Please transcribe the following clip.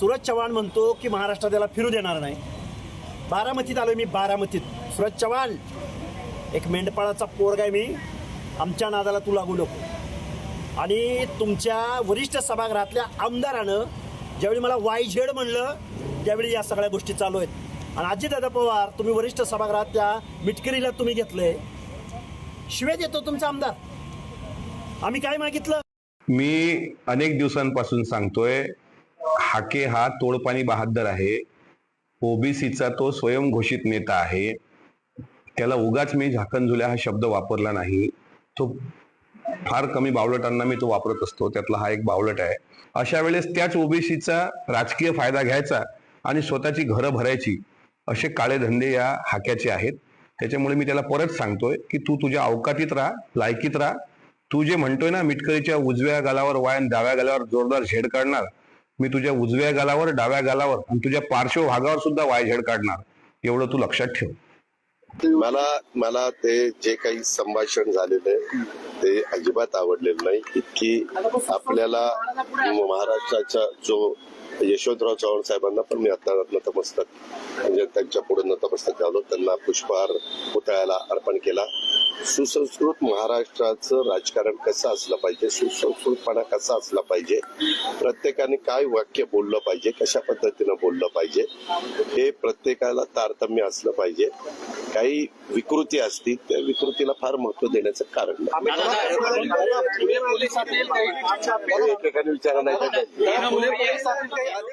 सूरज चव्हाण म्हणतो की महाराष्ट्रात त्याला फिरू देणार नाही. बारामतीत आलो मी बारामतीत. सुरज चव्हाण एक मेंढपाळाचा पोरगा आहे मी. आमच्या नादाला तू लागू नको. आणि तुमच्या वरिष्ठ सभागृहातल्या आमदारानं ज्यावेळी मला वाय झेड म्हणलं त्यावेळी या सगळ्या गोष्टी चालू आहेत. आणि अजितदादा पवार तुम्ही वरिष्ठ सभागृहातल्या मिटकरीला तुम्ही घेतलंय. शिवे देतो तुमचा आमदार. आम्ही काय मागितलं? मी अनेक दिवसांपासून सांगतोय हाके हा तोडपाणी बहादर आहे. ओबीसीचा तो स्वयंघोषित नेता आहे. त्याला उगाच मी झाकणझुल्या हा शब्द वापरला नाही. तो फार कमी बावलटांना मी तो वापरत असतो. त्यातला हा एक बावलट आहे. अशा वेळेस त्याच ओबीसीचा राजकीय फायदा घ्यायचा आणि स्वतःची घरं भरायची असे काळे धंदे या हाक्याचे आहेत. त्याच्यामुळे मी त्याला परत सांगतोय की तू तुझ्या अवकातीत राहा लायकीत राहा. तू जे म्हणतोय ना मिटकरीच्या उजव्या गालावर वाय डाव्या गालावर जोरदार झेड काढणार मी तुझ्या उजव्या गालावर डाव्या गालावर आणि तुझ्या पार्श्वभागावर सुद्धा वाय झेड काढणार. एवढं तू लक्षात ठेव. मला मला ते जे काही संभाषण झालेलं आहे ते अजिबात आवडलेलं नाही. इतकी आपल्याला महाराष्ट्राचा जो यशवंतराव चव्हाण साहेबांना पण मी आता नतमस्तक म्हणजे त्यांच्या पुढे नतमस्तक झालो त्यांना पुष्पहार पुतळ्याला अर्पण केला. सुसंस्कृत महाराष्ट्राचं राजकारण कसं असलं पाहिजे? सुसंस्कृतपणा कसा असला पाहिजे? प्रत्येकाने काय वाक्य बोललं पाहिजे? कशा पद्धतीनं बोललं पाहिजे? हे प्रत्येकाला तारतम्य असलं पाहिजे. काही विकृती असतील त्या विकृतीला फार महत्त्व देण्याचं कारण नाही. विचारा नाही think